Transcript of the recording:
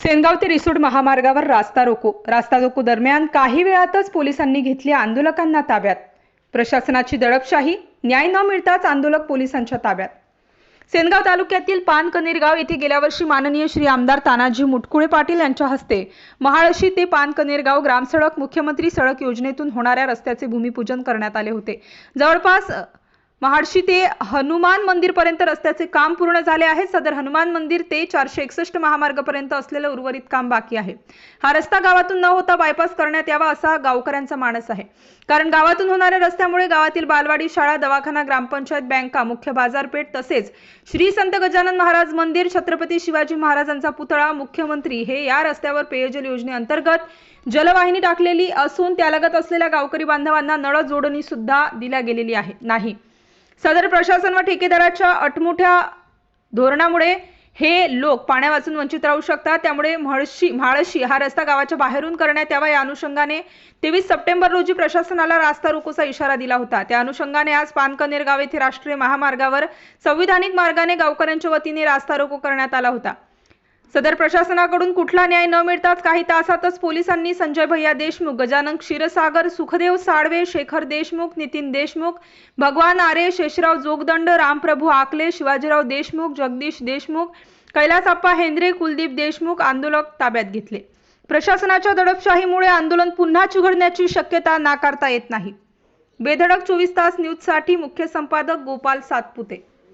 सेनगाव ते रिसोड महामार्गावर रास्ता रोको. रास्ता रोको दरम्यान काही वेळातच पोलिसांनी घेतली आंदोलकांना ताब्यात. प्रशासनाची दडपशाही न्याय न मिळताच आंदोलक पोलिसांच्या ताब्यात. सेनगाव तालुक्यातील पान कनेरगाव येथे गेल्या वर्षी माननीय श्री आमदार तानाजी मुटकुळे पाटील यांच्या हस्ते महाळशी ते पान कनेरगाव ग्रामसडक मुख्यमंत्री सडक योजनेतून होणाऱ्या रस्त्याचे भूमिपूजन करण्यात आले होते. जवळपास महाडशी ते हनुमान मंदिरपर्यंत रस्त्याचे काम पूर्ण झाले आहे. सदर हनुमान मंदिर ते चारशे एकसष्ट महामार्गापर्यंत असलेलं उर्वरित काम बाकी आहे. हा रस्ता गावातून न होता बायपास करण्यात यावा असा गावकऱ्यांचा मानस आहे. कारण गावातून होणाऱ्या रस्त्यामुळे गावातील बालवाडी शाळा दवाखाना ग्रामपंचायत बँका मुख्य बाजारपेठ तसेच श्री संत गजानन महाराज मंदिर छत्रपती शिवाजी महाराजांचा पुतळा मुख्यमंत्री हे या रस्त्यावर पेयजल योजनेअंतर्गत जलवाहिनी टाकलेली असून त्यालगत असलेल्या गावकरी बांधवांना नळ जोडणी सुद्धा दिल्या गेलेली आहे. नाही. सदर प्रशासन व ठेकेदाराच्या अटमुठ्या धोरणामुळे हे लोक पाण्यावाचून वंचित राहू शकतात. त्यामुळे म्हाळशी म्हाळशी हा रस्ता गावाच्या बाहेरून करण्यात यावा. या अनुषंगाने तेवीस सप्टेंबर रोजी प्रशासनाला रास्ता रोकोचा इशारा दिला होता. त्या अनुषंगाने आज पानकनेर गाव येथे राष्ट्रीय महामार्गावर संविधानिक मार्गाने गावकऱ्यांच्या वतीने रास्ता रोको करण्यात आला होता. सदर प्रशासनाकडून कुठला न्याय न मिळताच काही तासातच पोलिसांनी संजय भैया देशमुख गजानन क्षीरसागर सुखदेव साळवे शेखर देशमुख नितीन देशमुख भगवान आरे शेषराव जोगदंड रामप्रभू आकले शिवाजीराव देशमुख जगदीश देशमुख कैलासप्पा हेंद्रे कुलदीप देशमुख आंदोलक ताब्यात घेतले. प्रशासनाच्या दडपशाहीमुळे आंदोलन पुन्हा चिघडण्याची शक्यता नाकारता येत नाही. बेधडक चोवीस तास न्यूजसाठी मुख्य संपादक गोपाल सातपुते.